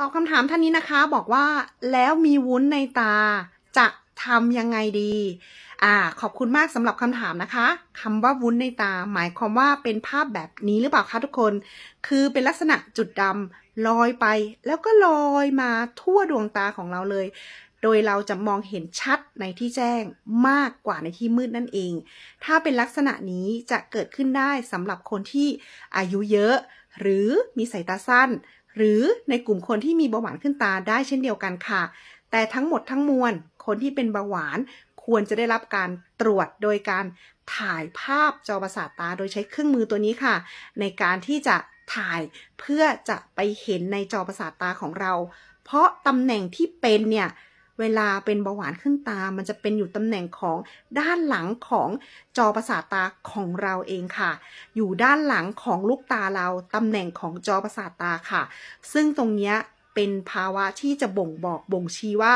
ตอบคำถามท่านนี้นะคะบอกว่าแล้วมีวุ้นในตาจะทำยังไงดี อ่า ขอบคุณมากสำหรับคำถามนะคะคำว่าวุ้นในตา หมายความว่าเป็นภาพแบบนี้หรือเปล่าคะทุกคน คือเป็นลักษณะจุดดำลอยไป แล้วก็ลอยมาทั่วดวงตาของเราเลย โดยเราจะมองเห็นชัดในที่แจ้งมากกว่าในที่มืดนั่นเอง ถ้าเป็นลักษณะนี้จะเกิดขึ้นได้สำหรับคนที่อายุเยอะ หรือมีสายตาสั้น หรือในกลุ่มคนที่มีเบาหวานขึ้นตาได้เช่นเดียวกันค่ะ แต่ทั้งหมดทั้งมวลคนที่เป็นเบาหวานควรจะได้รับการตรวจโดยการถ่ายภาพจอประสาทตาโดยใช้เครื่องมือตัวนี้ค่ะ ในการที่จะถ่ายเพื่อจะไปเห็นในจอประสาทตาของเรา เพราะตำแหน่งที่เป็นเนี่ย เวลาเป็นเบาหวานขึ้นตา มันจะเป็นอยู่ตำแหน่งของด้านหลังของจอประสาทตาของเราเองค่ะ อยู่ด้านหลังของลูกตาเราตำแหน่งของจอประสาทตาค่ะ ซึ่งตรงนี้เป็นภาวะที่จะบ่งบอกบ่งชี้ว่า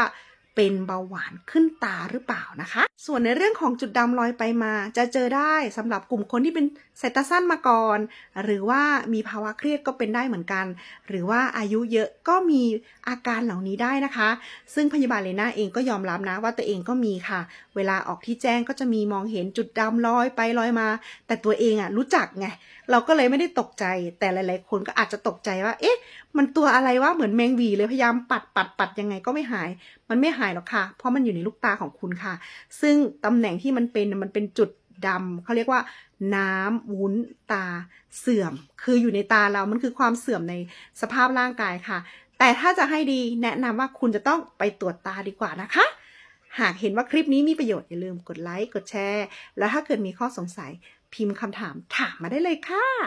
เป็นเบาหวานขึ้นตาหรือเปล่านะคะ ส่วนในเรื่องของจุดดำลอยไปมา จะเจอได้สำหรับกลุ่มคนที่เป็นสายตาสั้นมาก่อน หรือว่ามีภาวะเครียดก็เป็นได้เหมือนกัน หรือว่าอายุเยอะก็มีอาการเหล่านี้ได้นะคะ ซึ่งพยาบาลเลน่าเองก็ยอมรับนะว่าตัวเองก็มีค่ะ เวลาออกที่แจ้งก็จะมีมองเห็นจุดดำลอยไปลอยมา แต่ตัวเองอะรู้จักไงเราก็เลยไม่ได้ตกใจ แต่หลาย ๆ คนก็อาจจะตกใจว่า เอ๊ะ มันตัวอะไรวะเหมือนแมงวีเลยพยายามปัดปัดปัดยังไงก็ไม่หาย มันไม่หายหรอกค่ะ เพราะมันอยู่ในลูกตาของคุณค่ะ ซึ่งตำแหน่งที่มันเป็นมันเป็นจุดดำเขาเรียกว่า น้ำวุ้นตาเสื่อม คืออยู่ในตาเรา มันคือความเสื่อมในสภาพร่างกายค่ะ แต่ถ้าจะให้ดีแนะนำว่าคุณจะต้องไปตรวจตาดีกว่านะคะ หากเห็นว่าคลิปนี้มีประโยชน์อย่าลืมกดไลค์กดแชร์ แล้วถ้าเกิดมีข้อสงสัยพิมพ์คำถามถามมาได้เลยค่ะ